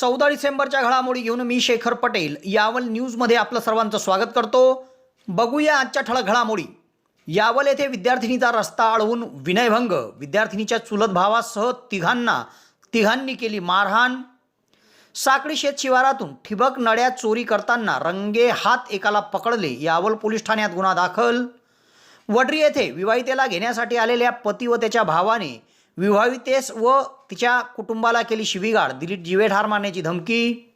चौदा डिसेंबरच्या घडामोडी घेऊन मी शेखर पटेल यावल न्यूजमध्ये आपलं सर्वांचं स्वागत करतो. बघूया आजच्या ठळक घडामोडी. यावल येथे विद्यार्थिनीचा रस्ता अडवून विनयभंग. विद्यार्थिनीच्या चुलत भावासह तिघांना तिघांनी केली मारहाण. साखळी शेत शिवारातून ठिबक नड्या चोरी करताना रंगे हात एकाला पकडले यावल पोलीस ठाण्यात गुन्हा दाखल. वडरी येथे विवाहितेला घेण्यासाठी आलेल्या पती व त्याच्या भावाने विवाहितेस व तिच्या कुटुंबाला केली शिवीगाळ. दिलीप जीवे ठार मारण्याची धमकी.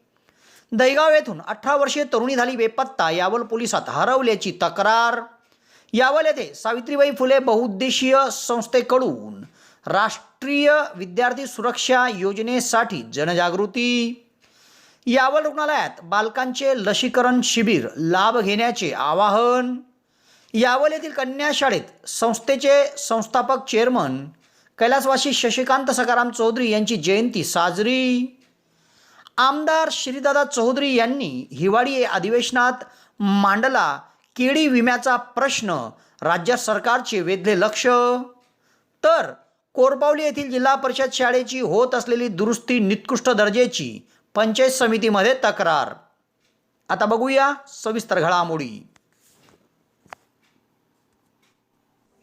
दैगाव येथून अठरा वर्षीय तरुणी झाली बेपत्ता. यावल पोलिसात हरवल्याची तक्रार. यावल येथे सावित्रीबाई फुले बहुउद्देशीय संस्थेकडून राष्ट्रीय विद्यार्थी सुरक्षा योजनेसाठी जनजागृती. यावल रुग्णालयात बालकांचे लसीकरण शिबिर लाभ घेण्याचे आवाहन. यावल येथील कन्या शाळेत संस्थेचे संस्थापक चेअरमन कैलासवासी शशिकांत सकाराम चौधरी यांची जयंती साजरी. आमदार श्रीदादा चौधरी यांनी हिवाळी अधिवेशनात मांडला केळी विम्याचा प्रश्न राज्य सरकारचे वेधले लक्ष. तर कोरपावली येथील जिल्हा परिषद शाळेची होत असलेली दुरुस्ती निकृष्ट दर्जेची पंचायत समितीमध्ये तक्रार. आता बघूया सविस्तर घडामोडी.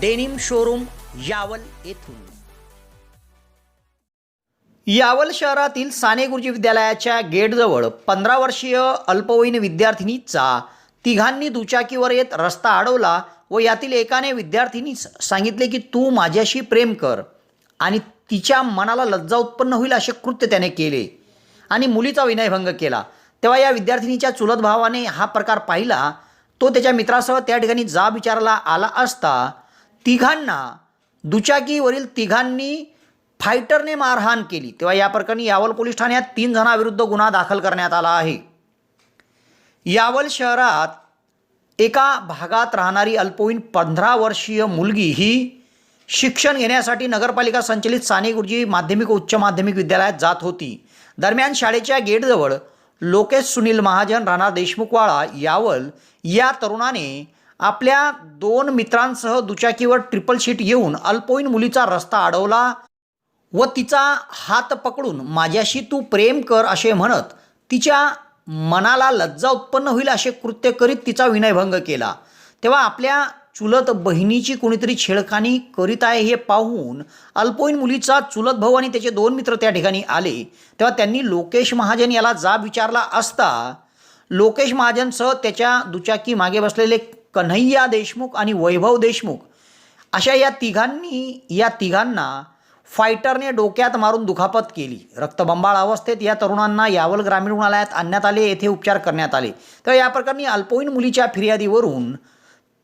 डेनिम शोरूम यावल येथून. यावल शहरातील साने गुरुजी विद्यालयाच्या गेटजवळ पंधरा वर्षीय अल्पवयीन विद्यार्थिनीचा तिघांनी दुचाकीवर येत रस्ता अडवला व यातील एकाने विद्यार्थिनीस सांगितले की तू माझ्याशी प्रेम कर आणि तिच्या मनाला लज्जा उत्पन्न होईल असे कृत्य त्याने केले आणि मुलीचा विनयभंग केला. तेव्हा या विद्यार्थिनीच्या चुलत भावाने हा प्रकार पाहिला. तो त्याच्या मित्रासह त्या ठिकाणी जा विचारायला आला असता तिघांना दुचाकीवरील तिघांनी फायटरने मारहाण केली. तेव्हा या प्रकरणी यावल पोलीस ठाण्यात तीन जणांविरुद्ध गुन्हा दाखल करण्यात आला आहे. यावल शहरात एका भागात राहणारी अल्पवयीन पंधरा वर्षीय मुलगी ही शिक्षण घेण्यासाठी नगरपालिका संचलित साने गुरुजी माध्यमिक उच्च माध्यमिक विद्यालयात जात होती. दरम्यान शाळेच्या गेटजवळ लोकेश सुनील महाजन राणा देशमुखवाळा यावल या तरुणाने आपल्या दोन मित्रांसह दुचाकीवर ट्रिपल शीट येऊन अल्पवयीन मुलीचा रस्ता अडवला व तिचा हात पकडून माझ्याशी तू प्रेम कर असे म्हणत तिच्या मनाला लज्जा उत्पन्न होईल असे कृत्य करीत तिचा विनयभंग केला. तेव्हा आपल्या चुलत बहिणीची कोणीतरी छेडखानी करीत आहे हे पाहून अल्पवयीन मुलीचा चुलत भाऊ आणि त्याचे दोन मित्र त्या ठिकाणी आले. तेव्हा त्यांनी लोकेश महाजन याला जाब विचारला असता लोकेश महाजनसह त्याच्या दुचाकी मागे बसलेले कन्हैया देशमुख आणि वैभव देशमुख अशा या तिघांनी या तिघांना फायटरने डोक्यात मारून दुखापत केली. रक्तबंबाळ अवस्थेत या तरुणांना यावल ग्रामीण रुग्णालयात आणण्यात आले येथे उपचार करण्यात आले. तर या प्रकरणी अल्पवयीन मुलीच्या फिर्यादीवरून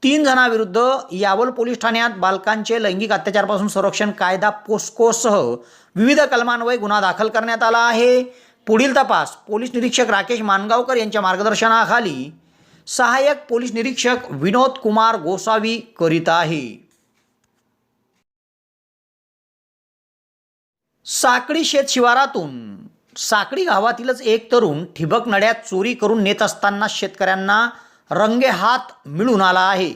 तीन जणांविरुद्ध यावल पोलीस ठाण्यात बालकांचे लैंगिक अत्याचारपासून संरक्षण कायदा पोस्कोसह विविध कलमान्वये गुन्हा दाखल करण्यात आला आहे. पुढील तपास पोलीस निरीक्षक राकेश मानगावकर यांच्या मार्गदर्शनाखाली सहाय्यक पोलीस निरीक्षक विनोद कुमार गोसावी करीत आहे. साकडी शेत शिवारातून साकडी गावातीलच एक तरुण ठिबक नड्यात चोरी करून नेत असताना शेतकऱ्यांना रंगे हात मिळून आला आहे.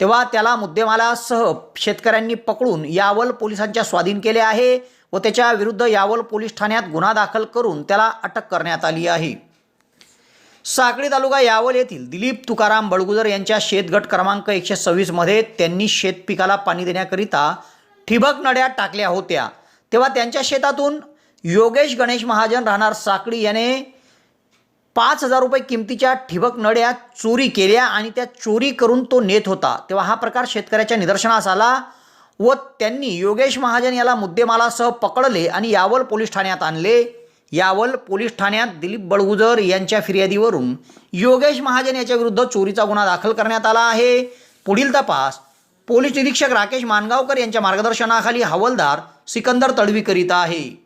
तेव्हा त्याला मुद्देमालासह शेतकऱ्यांनी पकडून यावल पोलिसांच्या स्वाधीन केले आहे व त्याच्या विरुद्ध यावल पोलीस ठाण्यात गुन्हा दाखल करून त्याला अटक करण्यात आली आहे. साकळी तालुका यावल येथील दिलीप तुकाराम बळगुजर यांच्या शेतगट क्रमांक एकशे सव्वीसमध्ये त्यांनी शेतपिकाला पाणी देण्याकरिता ठिबक नड्या टाकल्या होत्या. तेव्हा त्यांच्या शेतातून योगेश गणेश महाजन राहणार साकळी याने पाच हजार रुपये किमतीच्या ठिबक नड्या चोरी केल्या आणि त्या चोरी करून तो नेत होता. तेव्हा हा प्रकार शेतकऱ्याच्या निदर्शनास आला व त्यांनी योगेश महाजन याला मुद्देमालासह पकडले आणि यावल पोलीस ठाण्यात आणले. यावल पोलीस ठाण्यात दिलीप बळगुजर यांच्या फिर्यादीवरून योगेश महाजन याच्या विरुद्ध चोरीचा गुन्हा दाखल करण्यात आला आहे. पुढील तपास पोलीस निरीक्षक राकेश मानगावकर यांच्या मार्गदर्शनाखाली हवालदार सिकंदर तडवी करीत आहे.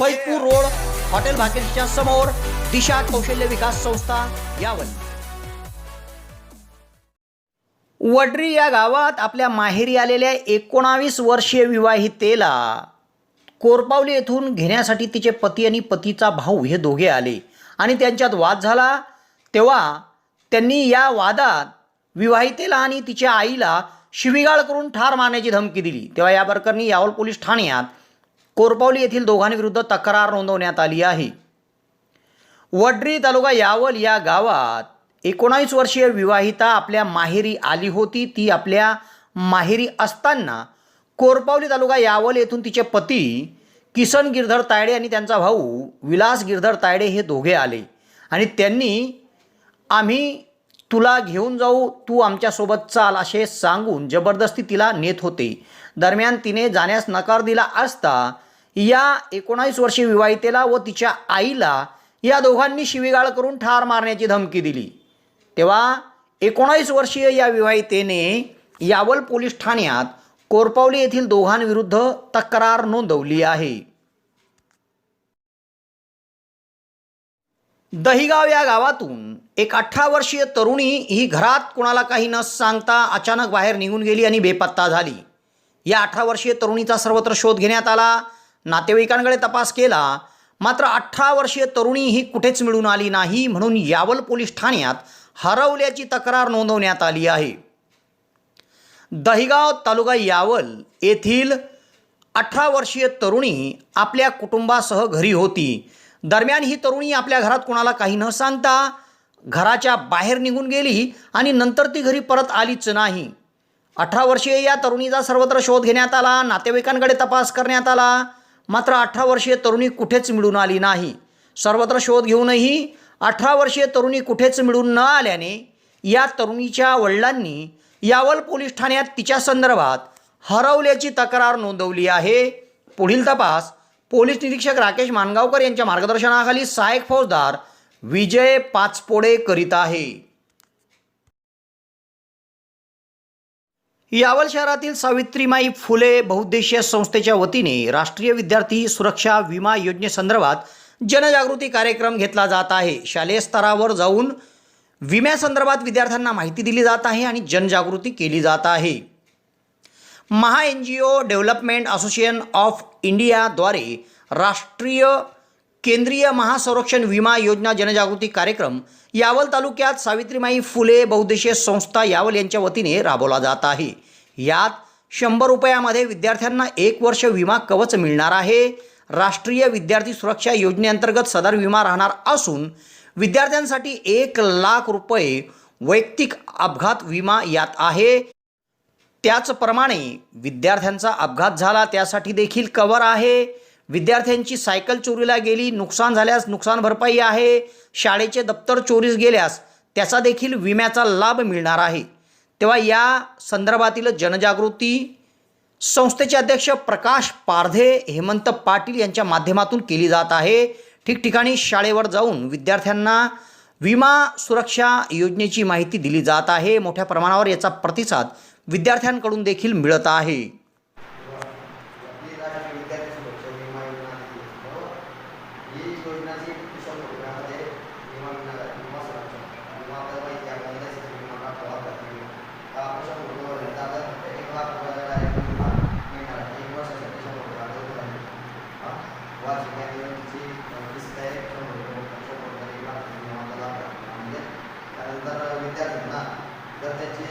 फैजपूर रोड हॉटेल भाग्यश्रीच्या समोर दिशा कौशल्य विकास संस्था यावर वडरी या गावात आपल्या माहेरी आलेल्या एकोणावीस वर्षीय विवाहितेला कोरपावली येथून घेण्यासाठी तिचे पती आणि पतीचा भाऊ हे दोघे आले. आणि त्यांच्यात वाद झाला. तेव्हा त्यांनी या वादात विवाहितेला आणि तिच्या आईला शिवीगाळ करून ठार मारण्याची धमकी दिली. तेव्हा या प्रकरणी यावल पोलीस ठाण्यात कोरपावली येथील दोघांविरुद्ध तक्रार नोंदवण्यात आली आहे. वडरी तालुका यावल या गावात एकोणावीस वर्षीय विवाहिता आपल्या माहेरी आली होती. ती आपल्या माहेरी असताना कोरपावली तालुका यावल येथून तिचे पती किसन गिरधर तायडे आणि त्यांचा भाऊ विलास गिरधर तायडे हे दोघे आले. आणि त्यांनी आम्ही तुला घेऊन जाऊ तू आमच्यासोबत चाल असे सांगून जबरदस्ती तिला नेत होते. दरम्यान तिने जाण्यास नकार दिला असता या एकोणावीस वर्षीय विवाहितेला व तिच्या आईला या दोघांनी शिवीगाळ करून ठार मारण्याची धमकी दिली. तेव्हा एकोणावीस वर्षीय या विवाहितेने यावल पोलीस ठाण्यात कोरपावली येथील दोघांविरुद्ध तक्रार नोंदवली आहे. दहिगाव या गावातून एक अठरा वर्षीय तरुणी ही घरात कुणाला काही न सांगता अचानक बाहेर निघून गेली आणि बेपत्ता झाली. या अठरा वर्षीय तरुणीचा सर्वत्र शोध घेण्यात आला. नातेवाईकांकडे तपास केला मात्र अठरा वर्षीय तरुणी ही कुठेच मिळून आली नाही म्हणून यावल पोलीस ठाण्यात हरवल्याची तक्रार नोंदवण्यात आली आहे. दहिगाव तालुका यावल येथील अठरा वर्षीय तरुणी आपल्या कुटुंबासह घरी होती. दरम्यान ही तरुणी आपल्या घरात कोणाला काही न सांगता घराच्या बाहेर निघून गेली आणि नंतर ती घरी परत आलीच नाही. अठरा वर्षीय या तरुणीचा सर्वत्र शोध घेण्यात आला नातेवाईकांकडे तपास करण्यात आला. मात्र अठरा वर्षीय तरुणी कुठेच मिळून आली नाही. सर्वत्र शोध घेऊनही अठरा वर्षीय तरुणी कुठेच मिळून न आल्याने या तरुणीच्या वडिलांनी यावल पोलीस ठाण्यात तिच्या संदर्भात हरवल्याची तक्रार नोंदवली आहे. पुढील तपास पोलीस निरीक्षक राकेश मानगावकर यांच्या मार्गदर्शनाखाली सहाय्यक फौजदार विजय पाचपोडे करीत आहे. यावल शहरातील सावित्रीमाई फुले बहुद्देशीय संस्थेच्या वतीने राष्ट्रीय विद्यार्थी सुरक्षा विमा योजनेसंदर्भात जनजागृती कार्यक्रम घेतला जात आहे. शालेय स्तरावर जाऊन विम्यासंदर्भात विद्यार्थ्यांना माहिती दिली जात आहे आणि जनजागृती केली जात आहे. Maha N G O development association of इंडियाद्वारे राष्ट्रीय केंद्रीय महासंरक्षण विमा योजना जनजागृती कार्यक्रम यावल तालुक्यात सावित्रीमाई फुले बहुद्देशीय संस्था यावल यांच्या वतीने राबवला जात आहे. यात शंभर रुपयामध्ये विद्यार्थ्यांना एक वर्ष विमा कवच मिळणार आहे. राष्ट्रीय विद्यार्थी सुरक्षा योजनेअंतर्गत सदर विमा राहणार असून विद्यार्थ्यांसाठी एक लाख रुपये वैयक्तिक अपघात विमा यात आहे. त्याचप्रमाणे विद्यार्थ्यांचा अपघात झाला त्यासाठी देखील कवर आहे. विद्यार्थ्यांची सायकल चोरीला गेली नुकसान झाल्यास नुकसान भरपाई आहे. शाळेचे दप्तर चोरीस गेल्यास त्याचा देखील विम्याचा लाभ मिळणार आहे. तेव्हा या संदर्भातील जनजागृती संस्थेचे अध्यक्ष प्रकाश पारधे हेमंत पाटील यांच्या माध्यमातून केली जात आहे. ठिकठिकाणी शाळेवर जाऊन विद्यार्थ्यांना विमा सुरक्षा योजनेची माहिती दिली जात आहे. मोठ्या प्रमाणावर याचा प्रतिसाद विद्यार्थ्यांकडून देखील मिळत आहे.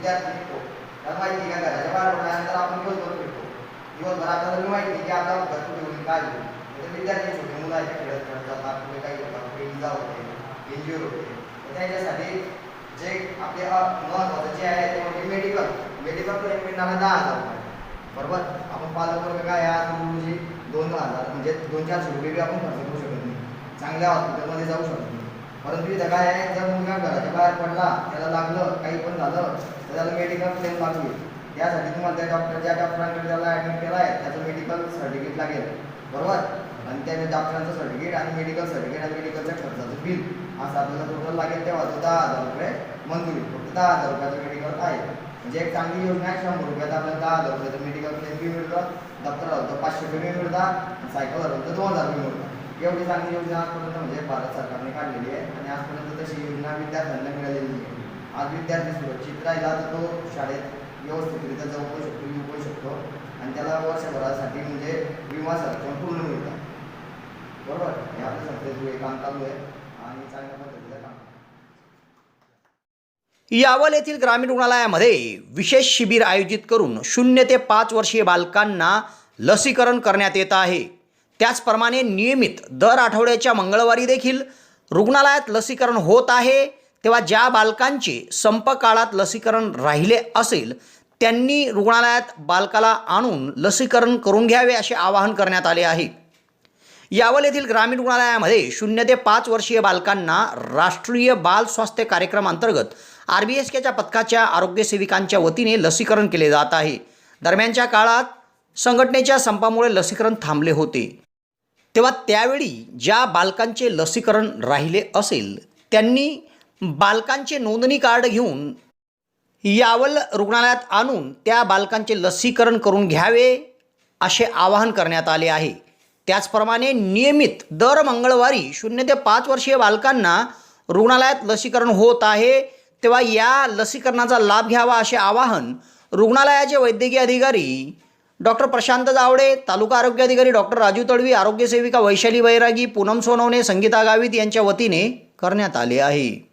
विद्यार्थी भेटतो. त्याला माहिती आहे का घराच्या बाहेर पडल्यानंतर आपण दिवसभर भेटतो. दिवसभर आपल्याला माहिती की आता घर कुठे होईल काय होईल विद्यार्थी छोटे मुलं आहेत खेळत खेळत जातात कुठे काही होतात कुठे इजा होते इंज्युअर होते. तर त्याच्यासाठी जे आपले महत्वाचं जे आहे ते म्हणजे मेडिकल मेडिकल क्लेम एक मिळणारा दहा हजार रुपये. बरोबर? आपण पालक वर्ग काय आहे, म्हणजे दोन हजार म्हणजे दोन चारशे रुपये बी आपण खर्च करू शकत नाही. चांगल्या हॉस्पिटलमध्ये जाऊ शकत नाही. परंतु इथं काय आहे? जर मुलगा घराच्या बाहेर पडला त्याला लागलं काही पण झालं तर त्याला मेडिकल क्लेम लागू होईल त्यासाठी तुम्हाला त्या डॉक्टर ज्या डॉक्टरांकडे त्याला ॲडमिट केला आहे त्याचं मेडिकल सर्टिफिकेट लागेल. बरोबर? आणि त्या डॉक्टरांचं सर्टिफिकेट आणि मेडिकल सर्टिफिकेट आणि मेडिकलच्या खर्चाचं बिल असं आपल्याला टोटल लागेल तेव्हा तो दहा हजार रुपये मंजुरी फक्त दहा हजार रुपयाचं मेडिकल आहे. म्हणजे एक चांगली योजना आहे शंभर रुपयात आपल्याला दहा हजार रुपयाचं मेडिकल क्लेम बी मिळतं. दप्तर आलं तर पाचशे रुपये बी मिळतात सायकल आलं तर दोन हजार रुपये मिळतात एवढी चांगली योजना आजपर्यंत म्हणजे भारत सरकारने काढलेली आहे आणि आजपर्यंत तशी योजना विद्यार्थ्यांना मिळालेली आहे आज विद्यार्थी सुरक्षित राहिला तर तो शाळेत व्यवस्थितरित्या जाऊ पण शकतो येऊ पण शकतो. आणि त्याला वर्षभरासाठी म्हणजे विमा संरक्षण पूर्ण मिळतं. बरोबर? हे आपल्या संस्थेत हे काम चालू आहे आणि चांगल्या पद्धतीचं काम. यावल येथील ग्रामीण रुग्णालयामध्ये विशेष शिबिर आयोजित करून शून्य ते पाच वर्षीय बालकांना लसीकरण करण्यात येत आहे. त्याचप्रमाणे नियमित दर आठवड्याच्या मंगळवारी देखील रुग्णालयात लसीकरण होत आहे. तेव्हा ज्या बालकांचे संप काळात लसीकरण राहिले असेल त्यांनी रुग्णालयात बालकाला आणून लसीकरण करून घ्यावे असे आवाहन करण्यात आले आहे. यावल येथील ग्रामीण रुग्णालयामध्ये शून्य ते पाच वर्षीय बालकांना राष्ट्रीय बाल स्वास्थ्य कार्यक्रमांतर्गत आर बी एस केच्या पथकाच्या आरोग्यसेविकांच्या वतीने लसीकरण केले जात आहे. दरम्यानच्या काळात संघटनेच्या संपामुळे लसीकरण थांबले होते. तेव्हा त्यावेळी ज्या बालकांचे लसीकरण राहिले असेल त्यांनी बालकांचे नोंदणी कार्ड घेऊन यावल रुग्णालयात आणून त्या बालकांचे लसीकरण करून घ्यावे असे आवाहन करण्यात आले आहे. त्याचप्रमाणे नियमित दर मंगळवारी शून्य ते पाच वर्षीय बालकांना रुग्णालयात लसीकरण होत आहे तेव्हा या लसीकरणाचा लाभ घ्यावा असे आवाहन रुग्णालयाचे वैद्यकीय अधिकारी डॉक्टर प्रशांत जावडे तालुका आरोग्य अधिकारी डॉक्टर राजू तडवी आरोग्यसेविका वैशाली बैरागी पूनम सोनवणे संगीता गावित यांच्या वतीने करण्यात आले आहे.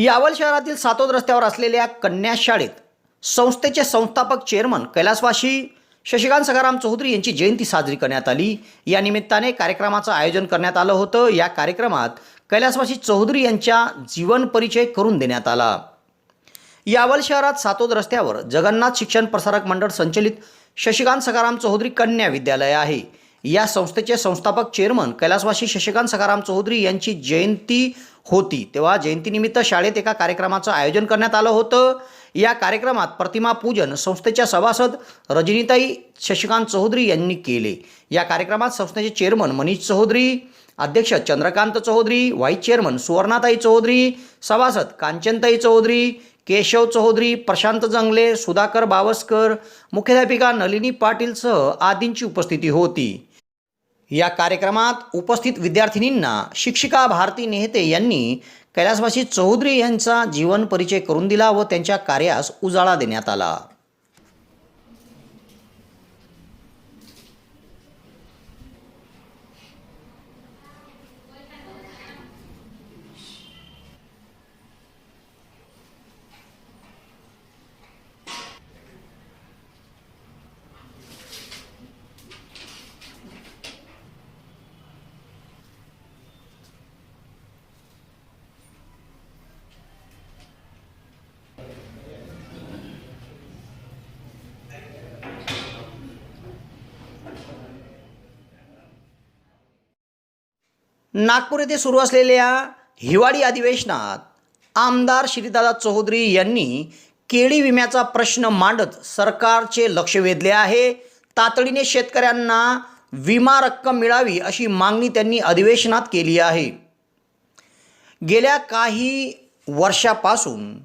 यावल शहरातील सातोद रस्त्यावर असलेल्या कन्या शाळेत संस्थेचे संस्थापक चेअरमन कैलासवाशी शशिकांत सखाराम चौधरी यांची जयंती साजरी करण्यात आली. या निमित्ताने कार्यक्रमाचं आयोजन करण्यात आलं होतं. या कार्यक्रमात कैलासवाशी चौधरी यांच्या जीवन परिचय करून देण्यात आला. यावल शहरात सातोद रस्त्यावर जगन्नाथ शिक्षण प्रसारक मंडळ संचलित शशिकांत सखाराम चौधरी कन्या विद्यालय आहे. या संस्थेचे संस्थापक चेअरमन कैलासवासी शशिकांत सखाराम चौधरी यांची जयंती होती. तेव्हा जयंतीनिमित्त शाळेत एका कार्यक्रमाचं आयोजन करण्यात आलं होतं. या कार्यक्रमात प्रतिमा पूजन संस्थेच्या सभासद रजनीताई शशिकांत चौधरी यांनी केले. या कार्यक्रमात संस्थेचे चेअरमन मनीष चौधरी अध्यक्ष चंद्रकांत चौधरी व्हाईस चेअरमन सुवर्णाताई चौधरी सभासद कांचनताई चौधरी केशव चौधरी प्रशांत जंगले सुधाकर बावस्कर मुख्याध्यापिका नलिनी पाटीलसह आदींची उपस्थिती होती. या कार्यक्रमात उपस्थित विद्यार्थिनींना शिक्षिका भारती नेहते यांनी कैलासवासी चौधरी यांचा जीवन परिचय करून दिला व त्यांच्या कार्यास उजाळा देण्यात आला. नागपूर येथे सुरू असलेल्या हिवाळी अधिवेशनात आमदार श्रीदादा चौधरी यांनी केळी विम्याचा प्रश्न मांडत सरकारचे लक्ष वेधले आहे. तातडीने शेतकऱ्यांना विमा रक्कम मिळावी अशी मागणी त्यांनी अधिवेशनात केली आहे. गेल्या काही वर्षापासून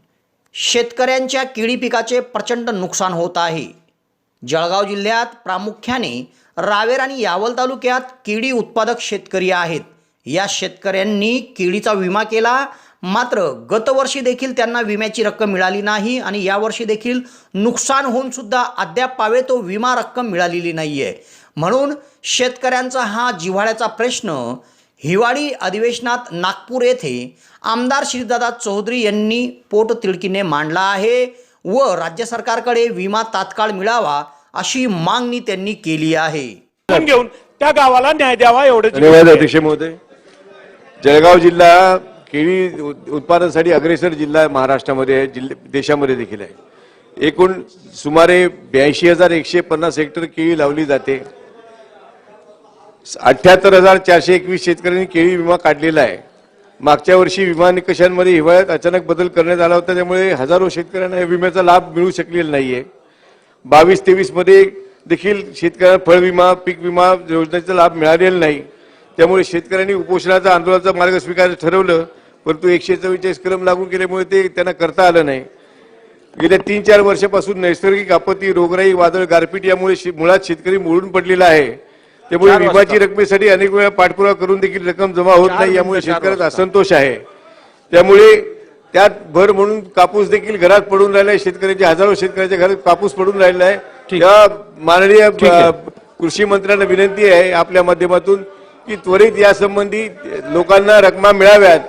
शेतकऱ्यांच्या केळी पिकाचे प्रचंड नुकसान होत आहे. जळगाव जिल्ह्यात प्रामुख्याने रावेर आणि यावल तालुक्यात केळी उत्पादक शेतकरी आहेत. या शेतकऱ्यांनी केळीचा विमा केला. मात्र गतवर्षी देखील त्यांना विम्याची रक्कम मिळाली नाही आणि यावर्षी देखील नुकसान होऊन सुद्धा अद्याप पावे तो विमा रक्कम मिळालेली नाही आहे म्हणून शेतकऱ्यांचा हा जिव्हाळ्याचा प्रश्न हिवाळी अधिवेशनात नागपूर येथे आमदार श्रीदादा चौधरी यांनी पोटतिडकीने मांडला आहे व राज्य सरकारकडे विमा तात्काळ मिळावा अशी मागणी त्यांनी केली आहे. घेऊन त्या गावाला न्याय द्यावा महोदय. जळगाव जिल्हा केळी उत्पादनासाठी अग्रेसर जिल्हा आहे महाराष्ट्रामध्ये आहे जिल्हे देशामध्ये देखील आहे. एकूण सुमारे ब्याऐंशी हजार एकशे पन्नास हेक्टर केळी लावली जाते. अठ्याहत्तर हजार चारशे एकवीस शेतकऱ्यांनी केळी विमा काढलेला आहे. मागच्या वर्षी विमा निकषांमध्ये हिवाळ्यात अचानक बदल करण्यात आला होता त्यामुळे हजारो शेतकऱ्यांना या विम्याचा लाभ मिळू शकलेला नाहीये. बावीस तेवीसमध्ये देखील शेतकऱ्यांना फळ विमा पीक विमा योजनेचा लाभ मिळालेला नाही. त्यामुळे शेतकऱ्यांनी उपोषणाचा आंदोलनाचा मार्ग स्वीकारायचं ठरवलं परंतु एकशे चव्वेचाळीस कलम लागू केल्यामुळे ते त्यांना करता आलं नाही. गेल्या तीन चार वर्षापासून नैसर्गिक आपत्ती रोगराई वादळ गारपीट यामुळे मुळात शेतकरी मोडून पडलेला आहे. त्यामुळे विम्याची रकमेसाठी अनेक वेळा पाठपुरावा करून देखील रक्कम जमा होत नाही यामुळे शेतकऱ्याचा असंतोष आहे. त्यामुळे त्यात भर म्हणून कापूस देखील घरात पडून राहिला आहे शेतकऱ्यांच्या हजारो शेतकऱ्यांच्या घरात कापूस पडून राहिला आहे. त्या माननीय कृषी मंत्र्यांना विनंती आहे आपल्या माध्यमातून की त्वरित यासंबंधी लोकांना रकमा मिळाव्यात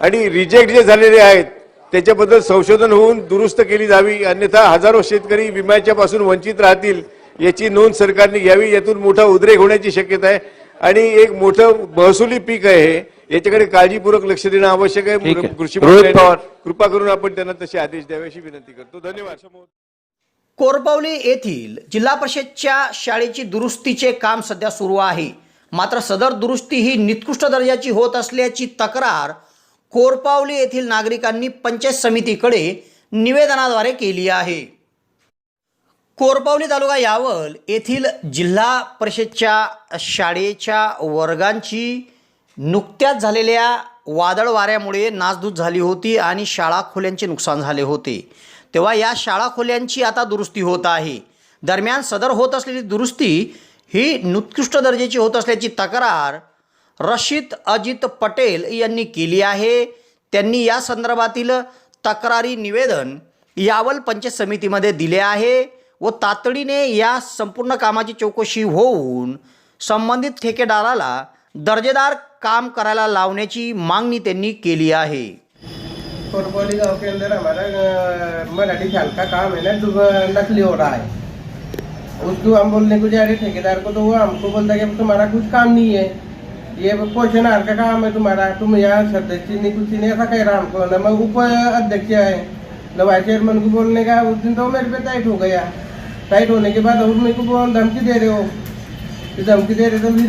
आणि रिजेक्ट जे झालेले आहेत त्याच्याबद्दल संशोधन होऊन दुरुस्त केली जावी. अन्यथा हजारो शेतकरी विम्याच्या पासून वंचित राहतील याची नोंद सरकारने घ्यावी. यातून मोठा उद्रेक होण्याची शक्यता आहे. आणि एक मोठं महसुली पीक आहे हे. याच्याकडे काळजीपूर्वक लक्ष देणं आवश्यक आहे. कृषी. कृपा करून आपण त्यांना तसे आदेश द्यावे अशी विनंती करतो. धन्यवाद. कोरपावली येथील जिल्हा परिषदच्या शाळेची दुरुस्तीचे काम सध्या सुरू आहे. मात्र सदर दुरुस्ती ही निकृष्ट दर्जाची होत असल्याची तक्रार कोरपावली येथील नागरिकांनी पंचायत समितीकडे निवेदनाद्वारे केली आहे. कोरपावली तालुका यावल येथील जिल्हा परिषदच्या शाळेच्या वर्गांची नुकत्याच झालेल्या वादळ वाऱ्यामुळे नासधूस झाली होती आणि शाळा खोल्यांचे नुकसान झाले होते. तेव्हा या शाळा खोल्यांची आता दुरुस्ती होत आहे. दरम्यान सदर होत असलेली दुरुस्ती ही निकृष्ट दर्जाची होत असल्याची तक्रार रशीद अजित पटेल यांनी केली आहे. त्यांनी या संदर्भातील तक्रारी निवेदन यावल पंचायत समितीमध्ये दिले आहे व तातडीने या संपूर्ण कामाची चौकशी होऊन संबंधित ठेकेदाराला दर्जेदार काम करायला लावण्याची मागणी त्यांनी केली आहे. कोरबोली के अंदर हमारा मराठी का काम है ना नकली हो रहा है उसको हम बोलने को जा रहे ठेकेदार को तो वो हमको बोलता कि तुम्हारा कुछ काम नहीं है। ये पोषण आहार का काम है तुम्हारा, तुम यहाँ सदस्य नहीं, कुछ नहीं, ऐसा कह रहा हमको। न मैं उप अध्यक्ष है। न वाइस चेयरमैन को बोलने का, उस दिन तो मेरे पे टाइट हो गया। टाइट होने के बाद और मेरे को धमकी दे रहे हो। फिर धमकी दे रहे तो फिर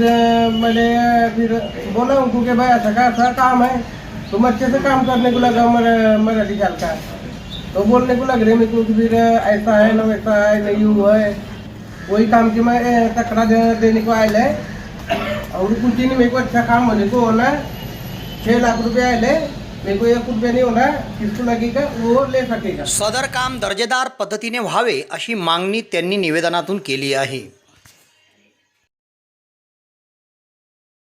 मैंने फिर बोला उनको कि भाई, ऐसा का, ऐसा काम है। तुम अच्छे से काम करने को लगा मरा- मराठी साल का। तो बोलने को लग रहे मेरे को फिर, ऐसा है, ना वैसा है, नहीं हुआ है। वही काम की मैं तकड़ा दे, देने को आयल है और कुछ नहीं मेरे को अच्छा काम होने को होना है। छः लाख रुपए आयल है मेरे को एक रुपया नहीं होना किसको लगेगा? वो ले सकेगा। सदर काम दर्जेदार पद्धतीने व्हावे अशी मागणी त्यांनी निवेदनातून केली आहे.